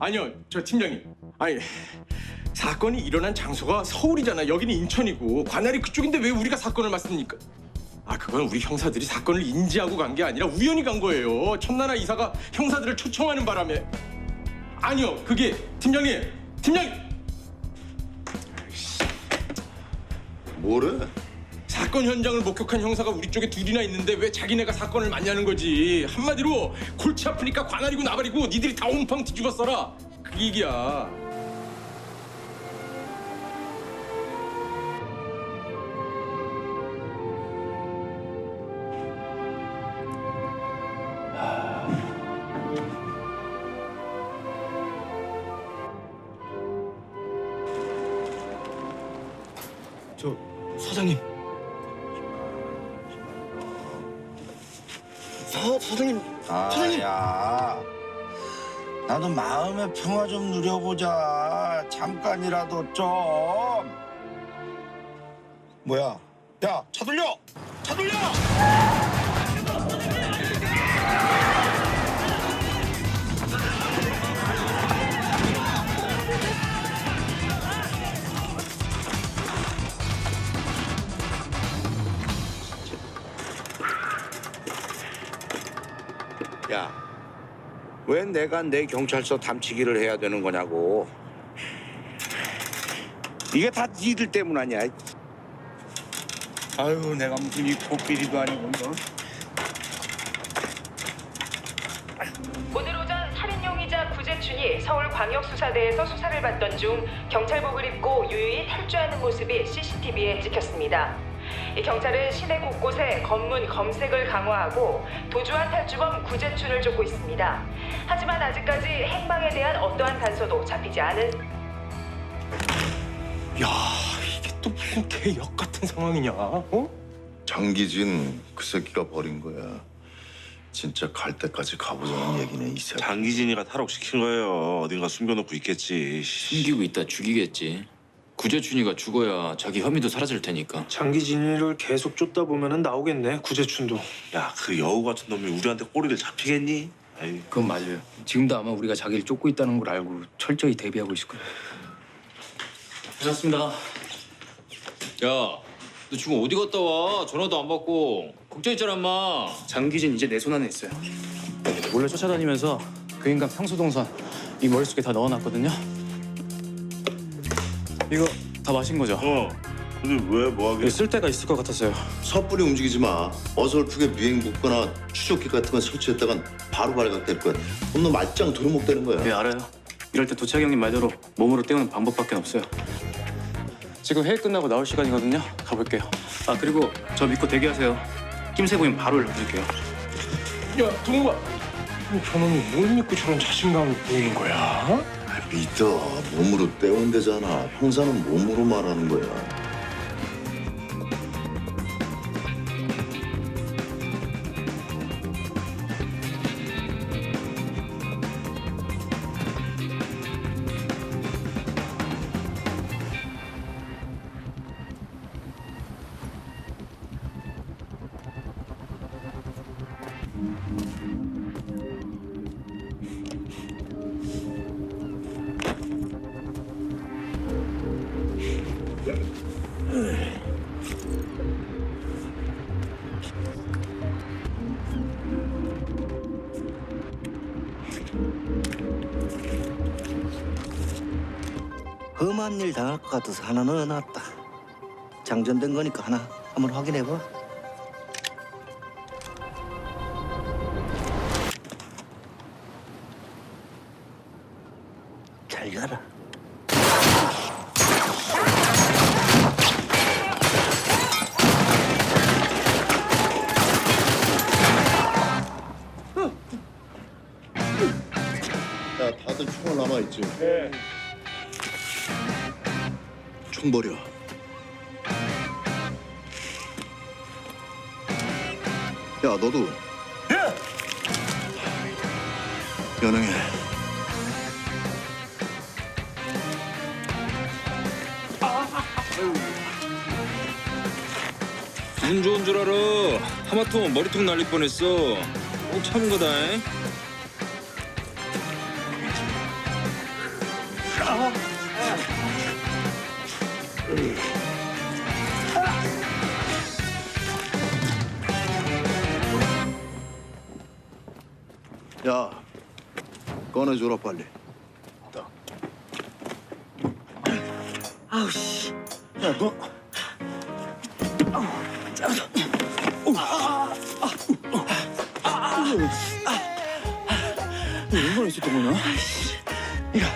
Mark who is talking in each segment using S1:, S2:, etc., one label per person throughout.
S1: 아니요, 저 팀장님. 아니 사건이 일어난 장소가 서울이잖아. 여기는 인천이고 관할이 그쪽인데 왜 우리가 사건을 맡습니까? 아 그건 우리 형사들이 사건을 인지하고 간 게 아니라 우연히 간 거예요. 천나라 이사가 형사들을 초청하는 바람에. 아니요, 그게 팀장님, 팀장님.
S2: 뭐래?
S1: 사건 현장을 목격한 형사가 우리 쪽에 둘이나 있는데 왜 자기네가 사건을 맞냐는 거지. 한마디로 골치 아프니까 관할이고 나발이고 니들이 다 옴팡 뒤집어 써라. 그 얘기야. 저 사장님. 사, 사장님. 사장님.
S2: 아야. 나도 마음의 평화 좀 누려보자. 잠깐이라도 좀. 뭐야? 야 차 돌려! 차 돌려 야, 왜 내가 내 경찰서 담치기를 해야 되는 거냐고. 이게 다 니들 때문 아니야. 아유, 내가 무슨 이 코끼리도 아니고 뭐.
S3: 오늘 오전 살인 용의자 구재춘이 서울광역수사대에서 수사를 받던 중 경찰복을 입고 유유히 탈주하는 모습이 CCTV에 찍혔습니다. 이 경찰은 시내 곳곳에 검문 검색을 강화하고 도주한 탈주범 구재춘을 쫓고 있습니다. 하지만 아직까지 행방에 대한 어떠한 단서도 잡히지 않은
S1: 야 이게 또 무슨 개역 같은 상황이냐? 어?
S4: 장기진 그 새끼가 버린 거야. 진짜 갈 때까지 가보자는 얘기네 이 새끼.
S5: 장기진이가 탈옥시킨 거예요. 어딘가 숨겨놓고 있겠지.
S6: 숨기고 있다 죽이겠지. 구재춘이가 죽어야 자기 혐의도 사라질 테니까.
S7: 장기진이를 계속 쫓다 보면은 나오겠네 구재춘도
S5: 야, 그 여우 같은 놈이 우리한테 꼬리를 잡히겠니? 아이,
S6: 그건 맞아요. 지금도 아마 우리가 자기를 쫓고 있다는 걸 알고 철저히 대비하고 있을 거예요. 괜찮습니다. 야, 너 지금 어디 갔다 와? 전화도 안 받고 걱정했잖아, 엄마.
S8: 장기진 이제 내 손 안에 있어요. 몰래 쫓아다니면서 그 인간 평소 동선 이 머릿속에 다 넣어놨거든요. 이거 다 마신 거죠?
S5: 어. 근데 왜 뭐하게?
S8: 이거 쓸 데가 있을 것 같았어요.
S4: 섣불리 움직이지 마. 어설프게 비행 복거나 추적기 같은 거 설치했다간 바로 발각될 거야. 그럼 너 말짱 도루묵 되는 거야.
S8: 네 알아요. 이럴 때 도착 형님 말대로 몸으로 때우는 방법밖에 없어요. 지금 회의 끝나고 나올 시간이거든요. 가볼게요. 아 그리고 저 믿고 대기하세요. 낌새 보이면 바로 연락드릴게요.
S1: 야 동우가 저놈이 뭘 믿고 저런 자신감을 보이는 거야?
S4: 아, 믿어. 몸으로 때운대잖아. 형사는 몸으로 말하는 거야.
S9: 험한 일 당할 것 같아서 하나 넣어놨다. 장전된 거니까 하나 한번 확인해봐. 잘 가라.
S4: 야, 다들 총알 남아있지? 네. 총 버려. 야, 너도. 예! 연행해.
S6: 기분 좋은 줄 알아. 하마터면 머리통 날릴 뻔했어. 꼭 참은 거다. 잉?
S4: 야, 꺼내줘라 빨리.
S10: 아우 씨.
S4: 야, 너
S10: 얼마나 있었던 거냐? 이거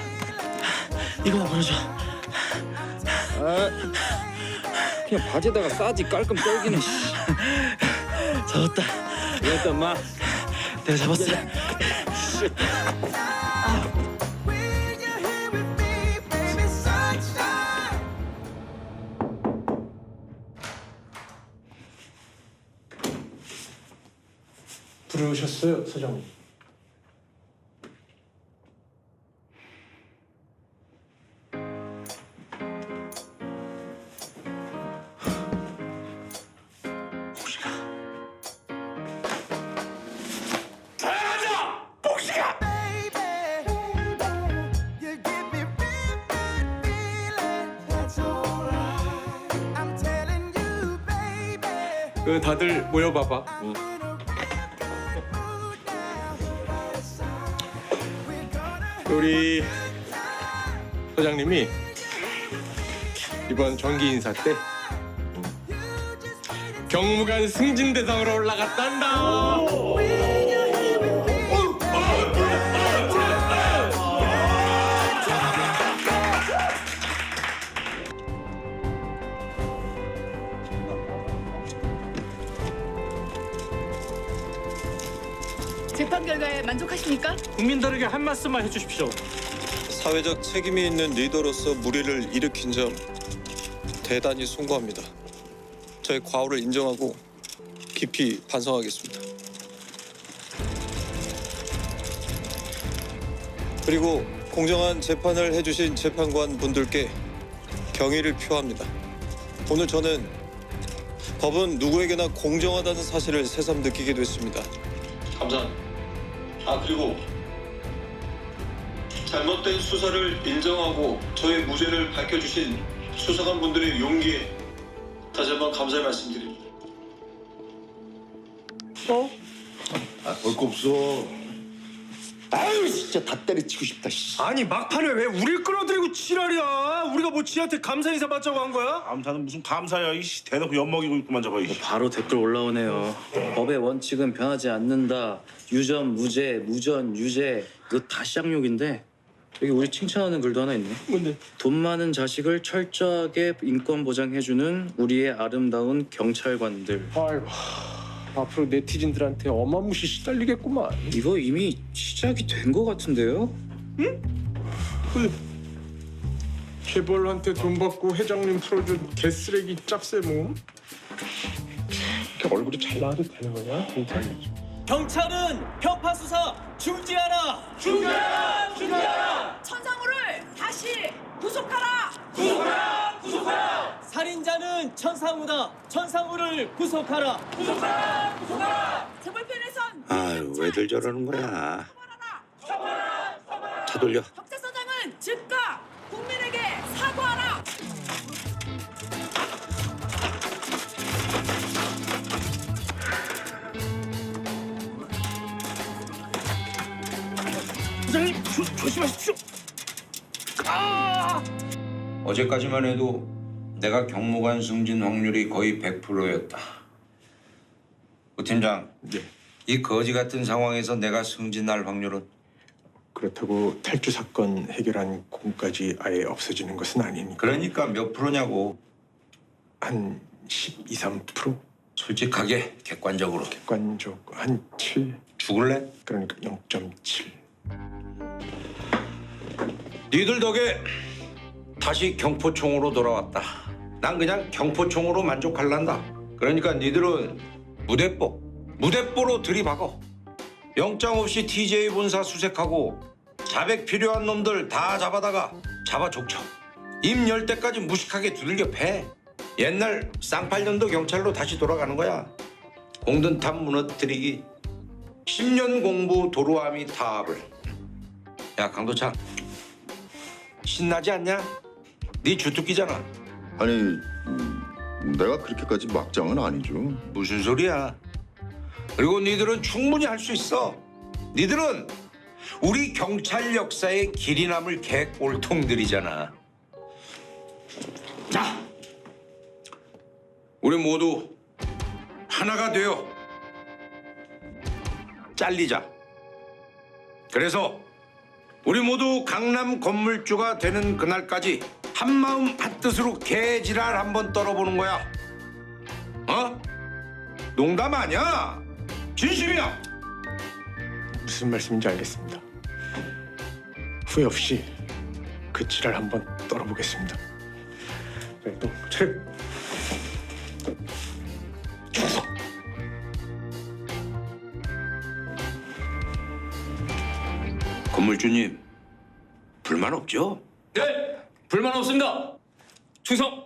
S10: 이거나 보내줘.
S11: 그냥 바지에다가 싸지 깔끔 떨기는.
S10: 잡았다.
S11: 이랬다 마.
S10: 내가 잡았어.
S12: 부르셨어요, 서장님? 그 다들 모여봐봐. 우리 소장님이 이번 정기 인사 때 경무관 승진 대상으로 올라갔단다.
S13: 결과에 만족하십니까?
S7: 국민들에게 한 말씀만 해주십시오.
S14: 사회적 책임이 있는 리더로서 무리를 일으킨 점 대단히 송구합니다. 저의 과오를 인정하고 깊이 반성하겠습니다. 그리고 공정한 재판을 해주신 재판관 분들께 경의를 표합니다. 오늘 저는 법은 누구에게나 공정하다는 사실을 새삼 느끼게 됐습니다. 감사합니다. 아 그리고 잘못된 수사를 인정하고 저의 무죄를 밝혀주신 수사관 분들의 용기에 다시 한번 감사의 말씀드립니다.
S4: 아, 볼거 없어. 아유, 진짜 다 때려치고 싶다. 씨.
S7: 아니 막판에 왜 우릴 끌어들이고 지랄이야? 우리가 뭐 지한테 감사 인사 받자고 한 거야?
S5: 감사는 무슨 감사야 이씨 대놓고 엿먹이고 있구만 저거 이씨.
S8: 바로 댓글 올라오네요. 법의 원칙은 변하지 않는다. 유전 무죄, 무전 유죄. 이거 다 시작욕인데 여기 우리 칭찬하는 글도 하나 있네.
S12: 뭔데?
S8: 돈 많은 자식을 철저하게 인권 보장해주는 우리의 아름다운 경찰관들.
S12: 아이고 앞으로 네티즌들한테 어마무시 시달리겠구만.
S8: 이거 이미 시작이 된 것 같은데요?
S12: 재벌한테 돈 받고 회장님 풀어준 개쓰레기 짭새 몸. 이렇게 얼굴이 잘 나와도 되는 거냐?
S11: 경찰은 편파 수사 중지하라.
S13: 천상우를 다시 구속하라!
S11: 살인 자는 천상우다. 천상우를 구속하라.
S13: 재벌편에선
S2: 아유, 왜들 저러는 거야? 차 돌려.
S13: 경찰서장은 즉각 국민에게 사과하라!
S2: 어제까지만 해도 내가 경무관 승진 확률이 거의 100%였다. 우 팀장,
S12: 네.
S2: 이 거지 같은 상황에서 내가 승진할 확률은
S12: 그렇다고 탈주 사건 해결한 공까지 아예 없어지는 것은 아니니까
S2: 그러니까 몇 프로냐고.
S12: 한 12, 3%
S2: 솔직하게 객관적으로
S12: 객관적 한 7,
S2: 죽을래?
S12: 그러니까 0.7.
S2: 니들 덕에 다시 경포총으로 돌아왔다. 난 그냥 경포총으로 만족할란다. 그러니까 니들은 무대뽀, 무대뽀로 들이박어. 영장 없이 TJ 본사 수색하고 자백 필요한 놈들 다 잡아다가 잡아 족쳐. 입 열 때까지 무식하게 두들겨 패. 옛날 쌍팔년도 경찰로 다시 돌아가는 거야. 공든탑 무너뜨리기. 10년 공부 도루아미 타압을. 야 강도창 신나지 않냐? 네 주특기잖아.
S4: 아니 음, 내가 그렇게까지 막장은 아니죠.
S2: 무슨 소리야? 그리고 니들은 충분히 할 수 있어. 니들은 우리 경찰 역사의 길이 남을 개꼴통들이잖아. 자, 우리 모두 하나가 되어 잘리자. 그래서 우리 모두 강남 건물주가 되는 그날까지 한마음 한뜻으로 개지랄 한번 떨어보는 거야. 어? 농담 아니야. 진심이야.
S1: 무슨 말씀인지 알겠습니다. 후회 없이 그 지랄 한번 떨어보겠습니다. 네, 또. 충성.
S2: 건물주님 불만 없죠?
S6: 네, 불만 없습니다. 충성.